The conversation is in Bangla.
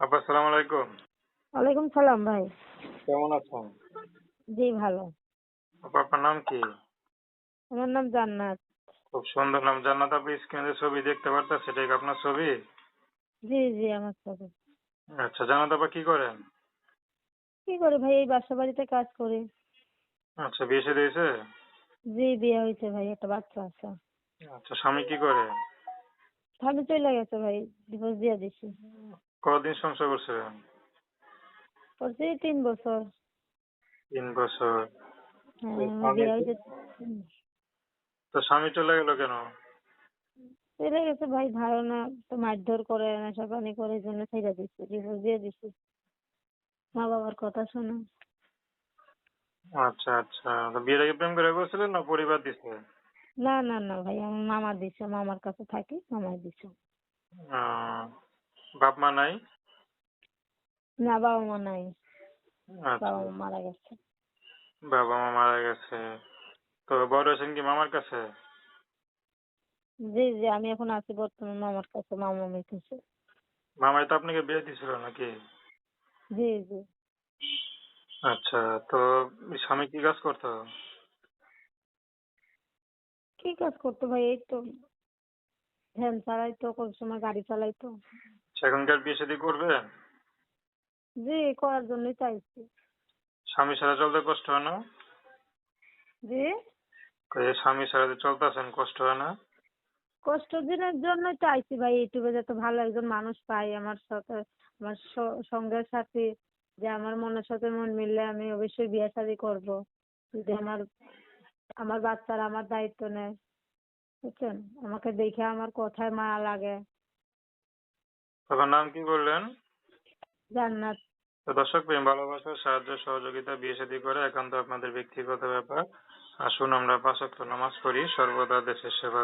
আপা আসসালামু আলাইকুম। ওয়ালাইকুম সালাম ভাই। কেমন আছেন? জি ভালো। আপা আপনার নাম কি? আমার নাম জান্নাত। খুব সুন্দর নাম। জান্নাত আপনি স্ক্রিনে ছবি দেখতে পারতেন সেটাই কি আপনার ছবি? জি জি আমার সাথে আচ্ছা জান্নাত আপা কি করেন? কি করে ভাই এই বাসা বাড়িতে কাজ করি। আচ্ছা বিয়ে শাদী হয়েছে? জি বিয়ে হয়েছে ভাই একটা বাচ্চা আছে। আচ্ছা স্বামী কি করে? স্বামী চলে গেছে ভাই ডিভোর্স দিয়ে দিছি কতদিন সংসার করছিলেন? করছি তিন বছর। তিন বছর। হ্যাঁ তো স্বামী- চলে গেল কেন? চলে গেছে ভাই ধারণা তো মারধর করে নেশা পানি করে এই জন্য ছেড়ে দিচ্ছি ডিভোর্স দিয়ে দিছি মা বাবার কথা শোনা। আচ্ছা আচ্ছা। তো বিয়ের আগে প্রেম করে করছিলেন না পরিবার দিছে? না না না ভাই আমার মামা দিছে মামার কাছে থাকি মামাই দিছে। বাপ মা নাই? না বাবা মা নাই। আচ্ছা। বাবা মা মারা গেছে। বাবা মা মারা গেছে। তো বড় হয়েছেন কি মামার কাছে? জি জি আমি এখন আছি বর্তমান মামার কাছে মামা কাছে মামাই তো আপনাকে বিয়ে দিছিল নাকি? জি জি। আচ্ছা তো স্বামী কি কাজ করতো? কি কাজ করতো ভাই? এই তো ভ্যান চালাইতো কোন সময় গাড়ি চালাইতো। এখনকার বিয়ে শাদী করবেন জি করার জন্যই চাইছি। স্বামী ছাড়া চলতে কষ্ট হয় না? জি? স্বামী ছাড়া যে চলতেছেন কষ্ট হয় না? কষ্ট দিনের জন্যই চাইছি ভাই ইউটিউবে যাতে ভালো একজন মানুষ পাই আমার সাথে আমার সঙ্গের সাথে যে আমার মনের সাথে মন মিললে আমি অবশ্যই বিয়ে শাদী করব। যদি আমার আমার বাচ্চারা আমার দায়িত্ব নেয় বুঝছেন? আমাকে দেখে আমার কথায় মায়া লাগে। তখন নাম কি বললেন? জান্নাত। তো দর্শক প্রেম ভালোবাসা সাহায্য সহযোগিতা বিয়ে শাদী করে একান্ত আপনাদের ব্যক্তিগত ব্যাপার। আসুন আমরা পাঁচ নামাজ পড়ি সর্বদা দেশের সেবা